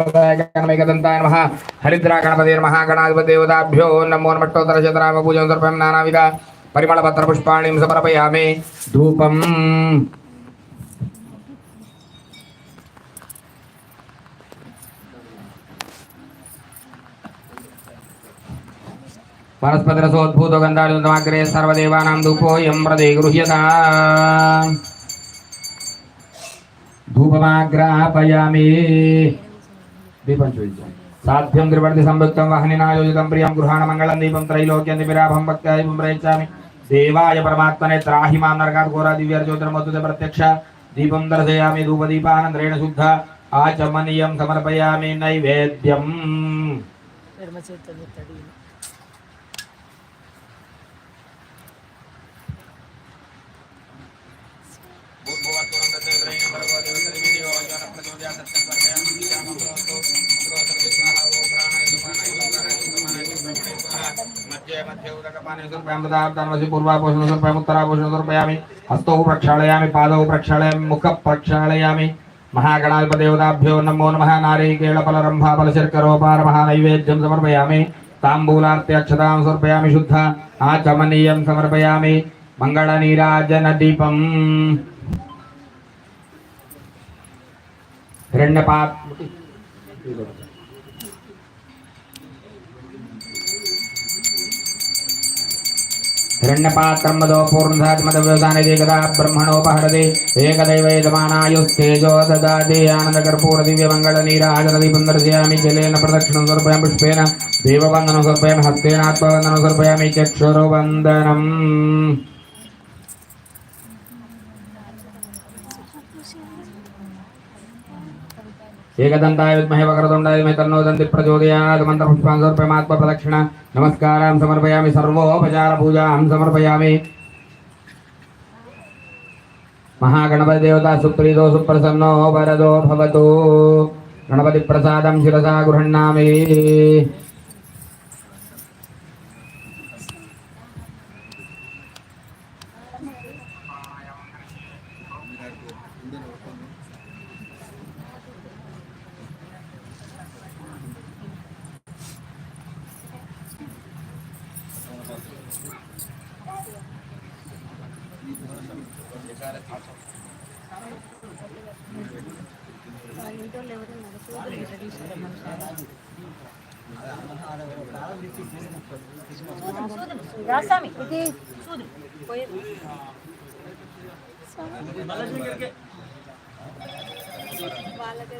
गणमेकदन्ताय नमः। हरिद्रा गणपते नमः। गणाधिपतिदेवताभ्यो नमो नमष्टोत्तरशतनाम पूजं सर्वं नानाविध। परिमलपत्रपुष्पाणिं समर्पयामि। धूपम्। वनस्पतिरसोद्भूतो गन्धायुतमाग्रे सर्वदेवानां धूपोऽयं प्रदे गृह्यता धूपमाग्रापयामि। दीपं ചോദിച്ചു സാധ്യം ത്രിവർണ്ണി സംയുക്തം വഹനിനായോജിതം പ്രിയം ഗൃഹാണ മംഗളം ദീപം ത്രൈലോക്യം നിരാഭം ഭക്തായും പ്രയച്ചാമി ദേവായ പരമാത്മനെ ത്രാഹി മാം നരകാത് ഘോര ദിവ്യ ജ്യോതിർമത്വത്തെ പ്രത്യക്ഷ ദീപം ദർശയാമി ധൂപദീപാനന്ദ്രേണ ശുദ്ധ ആചമനീയം സമർപ്പയാമി നൈവേദ്യം व्यासत्यं वर्षयामि श्यामप्रोतो पूर्वापोषणसर्पयामि हस्तौ प्रक्षालयामि पाद प्रक्षाया मुख प्रक्षालयामि महागणाल्पदेवताभ्यो नमो नमः नारैकेलफलरम्भाफलशर्करोपारमहानैवेद्यं समर्पयामि ताम्बूलार्त्य अक्षतां समर्पयामि शुद्ध आचमनीयं समर्पयामि मङ्गलनीराजनदीपम् హిరణ్యపా హిరణ్యపాత్రమ్మదోపూర్ణాత్మదవ్యవసానదే కదా బ్రహ్మణోపహరదే ఏకదైవేదమానాయుస్తేజో దదాతి ఆనందకర్పూర దివ్యమంగళ నీరాజనదీపం దర్శయామి జలేన ప్రదక్షిణం సమర్పయామి పుష్పేన. దేవవందనం సమర్పయామి హస్తేనాత్మవందనం సమర్పయామి ఏకదంతాయ విద్మహే వక్రతుండాయ మే తన్నో దంతి ప్రచోదయాత్ మంత్ర పుష్పాంగర్పయమాత్మ ప్రదక్షిణ నమస్కారం సమర్పయామి సర్వోపచార పూజాం సమర్పయామి. మహాగణపతి దేవత సుప్రీతో సుప్రసన్నో వరదో భవతు. గణపతి ప్రసాదం శిరసా గృహణామి రాస్వామి ఇది చూడు వాళ్ళకే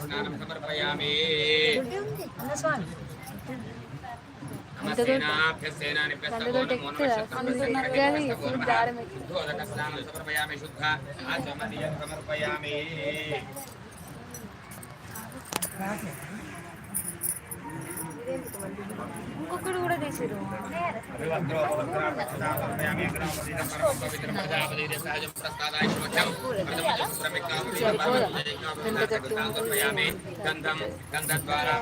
స్నానం సమర్పయామి అన్నస్వామి సమర్పయామి శుద్ధ ఆచమనీయం సమర్పయామి ఇంకొకటి కూడా తీసిరు గంధం ద్వారా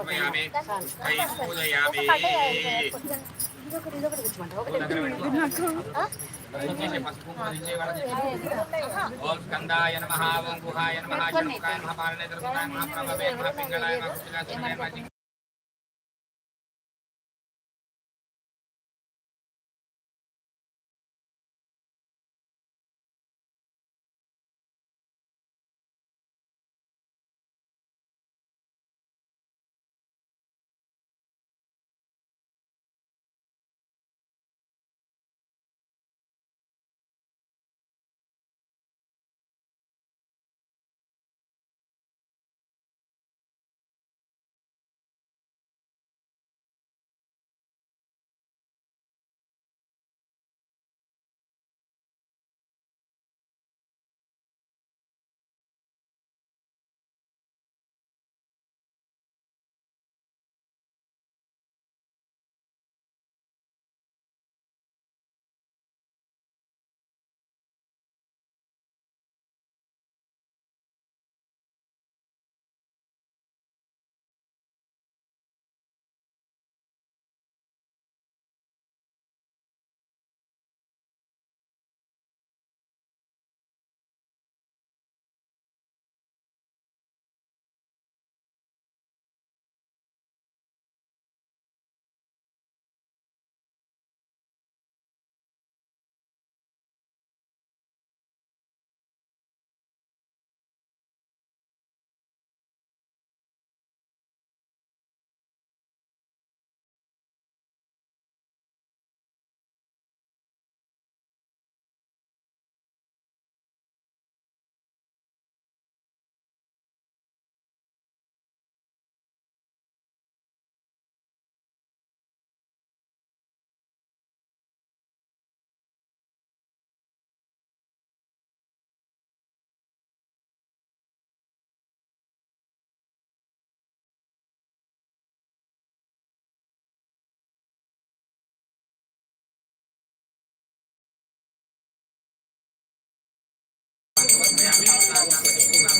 సమర్పయామి తై పూజయామి ఇదొకటి ఇదొకటి తెచ్చుకోండి స్కందాయ నమ ఓం గుహాయ నమ చంద్రకాయ నమ పాలనేంద్రకాయ నమ ప్రభవే పింగళాయ నమ కుశలాయ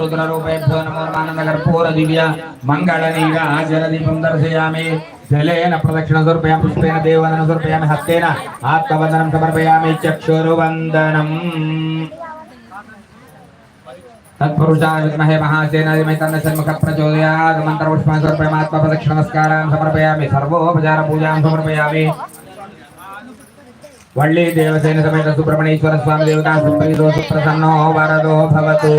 रुद्ररूपेभ्यो नमो मानन्दकर्पूर दिव्य मङ्गलनीराजनदीपं दर्शयामि जलेन प्रदक्षिणसमर्पयामि पुष्पेण देववन्दनं समर्पयामि हस्तेन आत्मवन्दनं समर्पयामि चक्षुर्वन्दनम् तत्पुरुषाय विद्महे महासेनाय तन्न सन्मुख प्रचोदयात् मन्त्रपुष्पान् समर्पयामि आत्मप्रदक्षिणनमस्कारान् समर्पयामि सर्वोपचारपूजां समर्पयामि వళ్ళీ దేవసేన సమేత సుబ్రహ్మణ్యేశ్వర స్వామి దేవతా సుప్రీతో సుప్రసన్నో వరదో భవతు.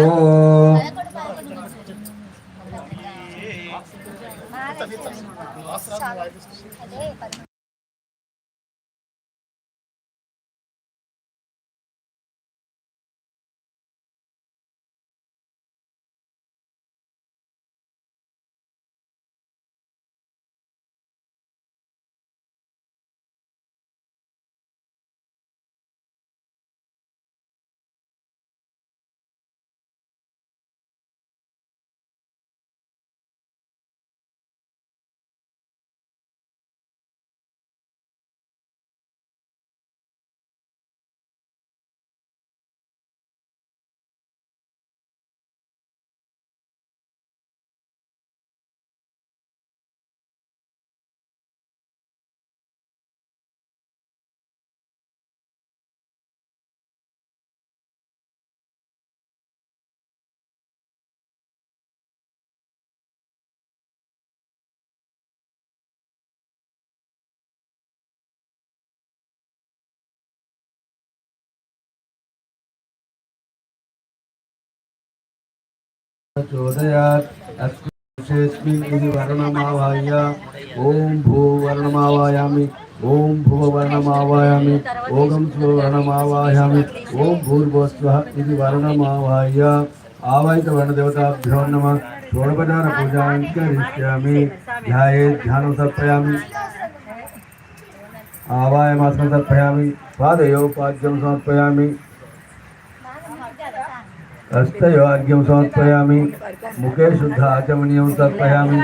चोदयात् अस्मिन् इति वर्णमावाह्य ॐ भूवर्णमावायामि ॐ भुववर्णमावायामि ॐ स्ववर्णमावायामि ॐ भूर्भुवस्वः इति वर्णमावाह्य आवाहितवर्णदेवताभ्यो नमः षोडपचारपूजां करिष्यामि ध्याये ध्यानं समर्पयामि आवायमासनं समर्पयामि पादयो पाद्यं समर्पयामि हस्तयोर्घ्यं समर्पयामि। मुखे शुद्ध आचमनीयं समर्पयामि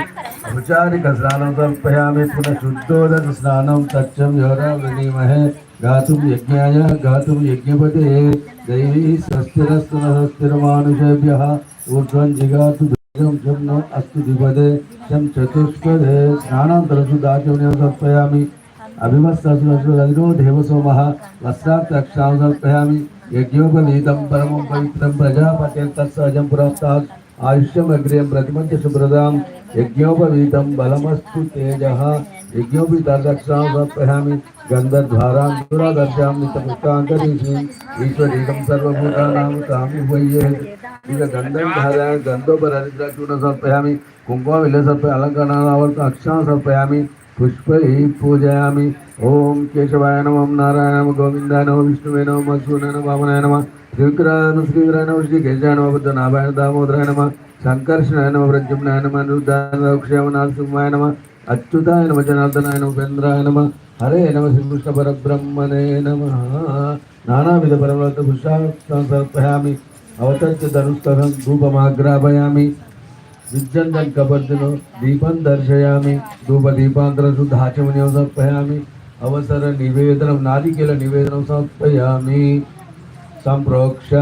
औपचारिकस्नानं समर्पयामि पुनः शुद्धोदकस्नानं तच्चं योरावृणीमहे गातुं यज्ञाय, गातुं यज्ञपते। दैवी स्वस्तिरस्तु न स्वस्तिर्मानुषेभ्यः ऊर्ध्वं जिगातु दुर्गं शं नो अस्तु द्विपदे। शं चतुष्पदे। स्नानान्तरं शुद्धाचमनीयं समर्पयामि अभिमस्तसुरसुरधिरो देवसोमः वस्त्राक्षां समर्पयामि यज्ञोपवीतं परमं पवित्रं प्रजापतिं तत्सहजं पुरस्तात् यज्ञोपवीतं बलमस्तु तेजः। यज्ञोपवीतादक्षां समर्पयामि गन्धद्वारां दुरादर्शां नितपुष्टान्तरीषीम् ईश्वरीकं सर्वभूतानां तामि वह्ये गन्धं धारयामि ఓం కేశవాయ నమ నారాయణ నమ గోవిందాయ నమ విష్ణువే నమ మధుసూనాయ నమ వామనాయ నమ శంకరాయ శ్రీవరాయ నమ శ్రీ కేశవాయ నమ బుద్ధ నాభాయన దామోదరాయ నమ సంకర్షణాయ నమ వ్రజమ్నాయ నమ అనురుద్ధాయ నమ అచ్యుతాయ నమ జనార్దనాయ నమ ఉపేంద్రాయ నమ హరే నమ శ్రీకృష్ణ పరబ్రహ్మణే నమ. నానావిధ పరమలత సమర్పయామి. అవతచ్చ ధనుస్తరం ధూపమాగ్రాపయామి విద్యంతం కబర్జను దీపం దర్శయామి. ధూపదీపాంతరశుద్ధాచమనియం సమర్పయామి. अवसरनिवेदनं नारिकेलनिवेदनं समर्पयामि। सम्प्रोक्ष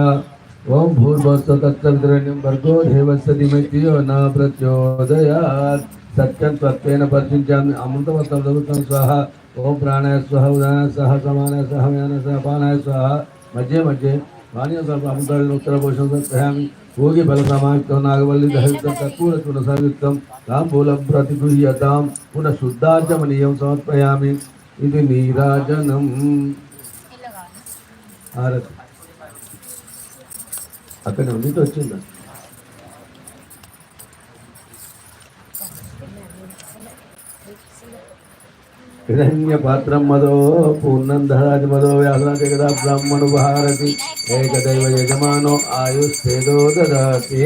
ॐ भूर्भुवस्व तत्सवितरण्यं भर्गो देवस्य धीमहि न प्रचोदयात्। सत्यं त्वत्वेन परिचिन्त्यामि। अमृतवत्तं स्वाहा। ॐ प्राणाय स्वः उदानाय सह समानाय सह व्यानाय सह पानाय स्वाहा। मध्ये मध्ये पानीय सर्व अमृताय उत्तरपोषं समर्पयामि। भोगी बलसमायुक्तं नागवल्ली दहयुक्तं कर्पूरचूर्णसंयुक्तं ताम्बूलं प्रतिगृह्यतां, पुनः शुद्धाचमनीयं समर्पयामि। ఇది నీరాజనం హారతి అక్కడ ఉంది వచ్చిందా? హిరణ్య హిరణ్యపాత్రం మదో పూర్ణంధరాజ మదో వ్యాసరాజ కదా బ్రాహ్మణు భారతి ఏకదైవ యజమానో ఆయుస్తేదో దదాతి.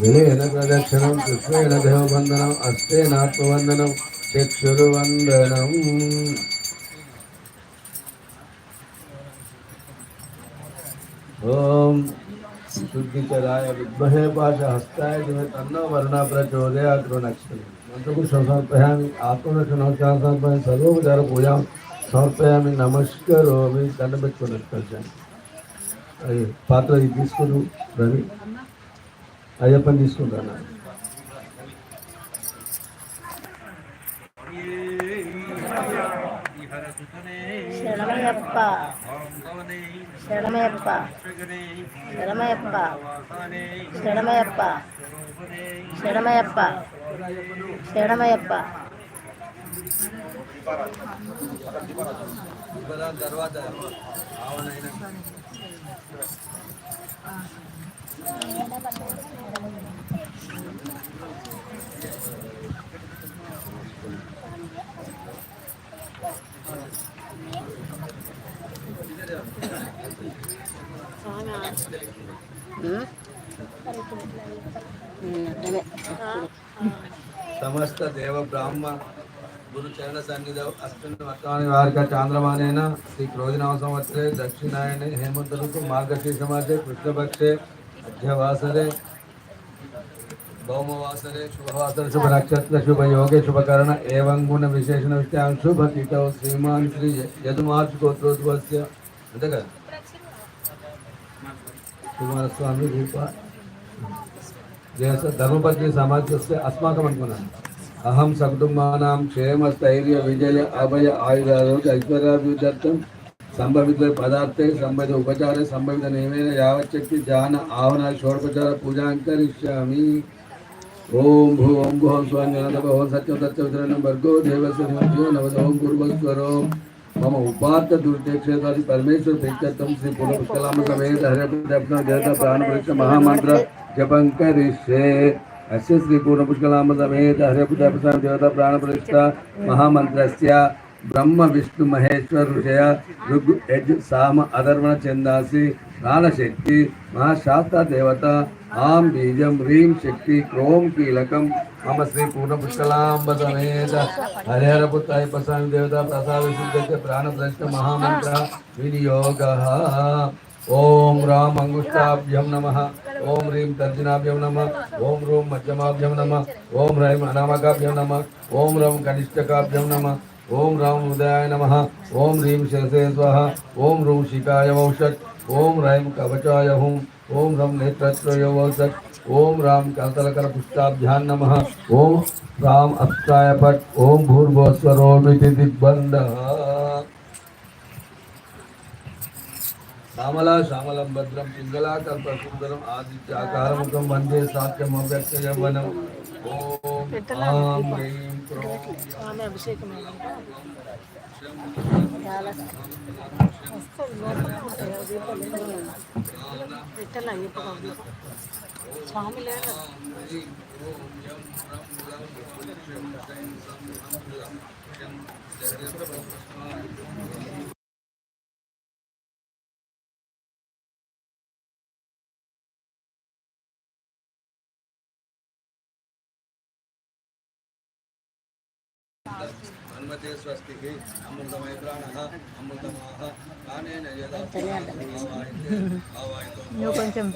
విలేన ప్రదక్షిణం కృష్ణేన దేవబంధనం అస్తే నాత్మవందనం ఓం శుద్ధికరాయ విద్మహే పాశ హస్తాయ దిమే తన్నో వర్ణ ప్రచోదయాత్ నక్షత్రం మంత్రపుష్పం సమర్పయామి ఆత్మరక్షణ నమస్కారం సమర్పయామి సర్వోపచార పూజాం సమర్పయామి నమస్కరోమి దండ పెట్టుకుని నమస్కరించాను అది పాత్ర ఇది తీసుకుని రవి అయ్యప్పని తీసుకుంటాను శరణమయ్యప్ప. శరణమయ్యప్ప. శరణమయ్యప్ప. శరణమయ్యప్ప. శరణమయ్యప్ప. శరణమయ్యప్ప. తర్వాత సమస్త దేవ బ్రాహ్మ గురు చరణ సన్నిధౌ అశ్విని వారిక చాంద్రమానేన శ్రీ క్రోధినామ సంవత్సరే దక్షిణాయనే హేమంత ఋతు మార్గశీర్ష మాసే కృష్ణపక్షే అధ్యవాసరే सोमवासरे शुभवासर शुभ नक्षत्र शुभ योगे शुभ एवं गुण विशेषण शुभ श्री कुमार स्वामी दीपा। जैसे समाज से अहम सकुटुंबानां क्षेमस्थैर्य विजय, अभय, आयुरारोग्य, ऐश्वर्याभिवृद्ध्यर्थं संभवित पदार्थ संभव उपचार, संभवित नियम यावच्छक्ति ज्ञान आवना षोडपचार पूजा करी ओम भूम गोम स्वांगो सत्यम भर्गो देवस्यो नवदोम कुर्वस्वरो मम उपात दुर्ते क्षेत्रादि परमेश्वर प्रीत्यर्थम श्री पूर्ण पुष्कलाम समेत हरे अपना जयता प्राण परीक्षा महामंत्र जपं करिष्ये अस्य श्री पूर्ण पुष्कलाम समेत हरे पुष्कलाम देवता प्राण परीक्षा महामंत्रस्य బ్రహ్మ విష్ణు మహేశ్వర ఋషయ ఋగ్ యజ్ సామ అధర్వణ చందాసి ప్రాణశక్తి మహాశాస్త్ర దేవత आम बीजम रीम शक्ति क्रोम कीलकम मम श्री पूर्णपुष्कलाम्बसमेत हरिहरपुत्राय पसामि देवता प्रसाद शुद्धस्य प्राणप्रश्न महामंत्र विनियोग। ओम राम अङ्गुष्ठाभ्यं नमः। ॐ ह्रीं तर्जनाभ्यं नमः। ॐ रूं मध्यमाभ्यम नमः। ॐ ह्रैं अनामकाभ्यम नमः। ॐ रं कनिष्ठकाभ्यम नमः। ओम राम उदयाय नमः। ओम ह्रीं शेषे स्वाहा। ओम रूं शिकाय वौषट् ओम ह्रैं कवचाय हूँ। ओम रम नेत्रत्रयोवसत ओम राम कातलकर पुष्टाभ्यान नम। ओम राम अस्ताय पट। ओम भूर्भुवस्वरोमिति दिग्बंध श्यामला श्यामलं भद्रं पिङ्गलाकल्पसुन्दरम् आदित्याकारमुखं वंदे सात्यम् अव्यक्तयवनम् ॐ आं ह्रीं क्रों రిటర్న్ అయ్యప్ప స్వామి లేదు హనుమతే స్వస్తికి అమృతమయ ప్రాణ అమృతమాహ కానేన యదా ఆవాయితో నువ్వు కొంచెం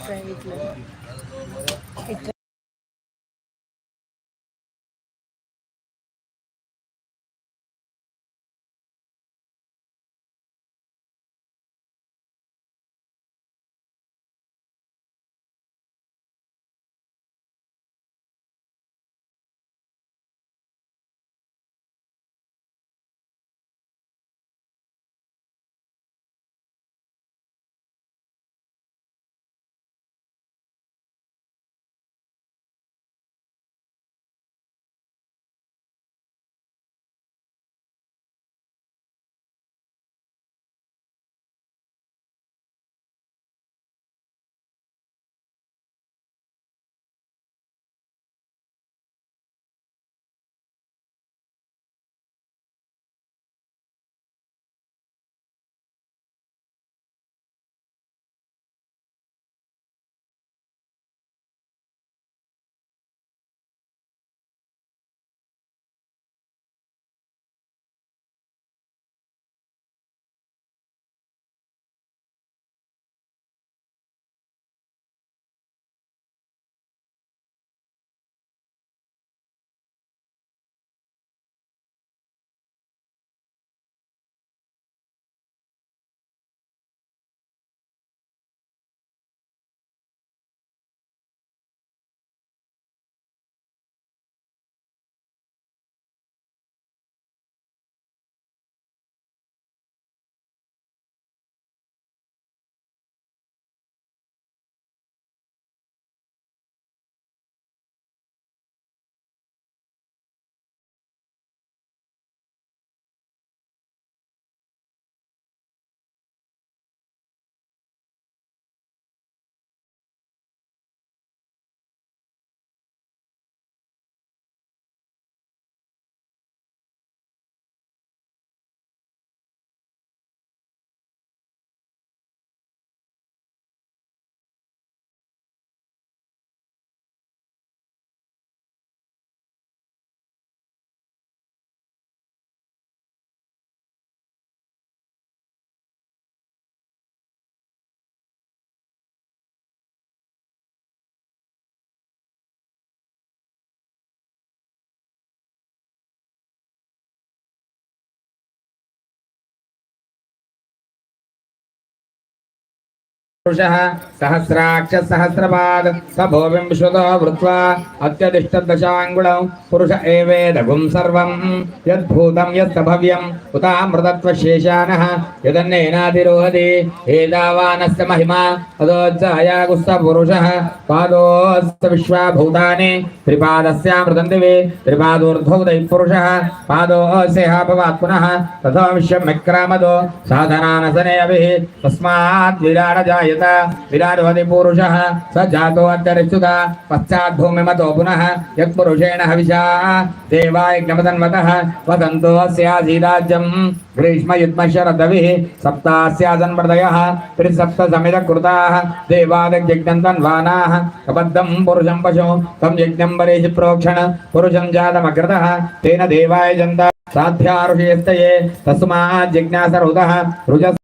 पुरुषः सहस्राक्ष सहस्रपाद स भोविं विश्वतो वृत्वा अत्यतिष्ठदशाङ्गुणौ पुरुष एवेदगुं सर्वं यद्भूतं यत्सभव्यम् उतामृतत्वशेषानः यदन्नेनातिरोहति एतावानस्य महिमा। तदोच्चायागुस्स पुरुषः। पादोऽस्य विश्वाभूतानि। त्रिपादस्यामृतं दिवे। त्रिपादोर्ध्वौ दैः पुरुषः। पादोऽस्य भवात् पुनः। तथा विश्वं विक्रामदो। साधनानसने अभिः। तस्मात् विराट जायत विराटोऽधि पुरुषः, स जातो अत्यरिच्युता पश्चात् भूमिमतो पुनः यत्पुरुषेण हविषा। देवायज्ञमतन्मतः वदन्तो अस्यासीराज्यम् ग्रीष्मयुग्मशरदविः, सप्तास्यासन्मृदयः, त्रिसप्तसमितकृताः देवादिजज्ञन्तन्वानाः कबद्धं पुरुषं पशु, तं यज्ञं वरेहि प्रोक्षण, पुरुषं जातमकृतः। तेन देवाय जन्त साध्याऋषयस्तये तस्मात् रुजस्मान्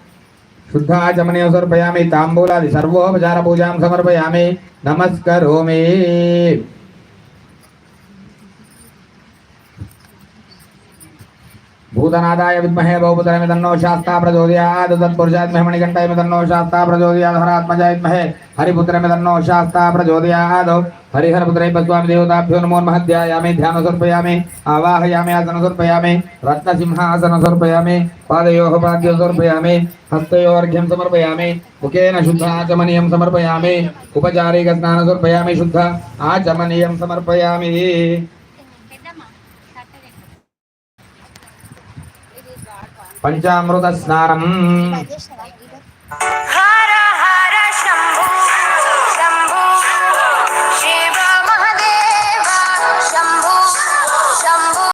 शुद्धाचमनीय समर्पयामि ताम्बूलादि सर्वोपचारपूजां समर्पयामि। नमस्करोमि। भूतनादाय विद्महे बहुपुत्राय तन्नो शास्ता प्रचोदयात्। तत्पुरुषात्महे मणिकण्ठाय तन्नो शास्ता प्रचोदयात्। हरात्मजाय विद्महे हरिपुत्राय तन्नो शास्ता प्रचोदयात्। हरिहरपुत्राय स्वामी देवताभ्यो नमो नमः। ध्यायामि ध्यान समर्पयामि आवाहयामि आसन समर्पयामि रत्नसिंहासन समर्पयामि पादयोः पाद्यो समर्पयामि, हस्तयोर्घ्यं समर्पयामि, मुखेन शुद्ध आचमनीयं समर्पयामि, उपचारिकस्नानं समर्पयामि, शुद्ध आचमनीयं समर्पयामि। పంచామృత స్నానం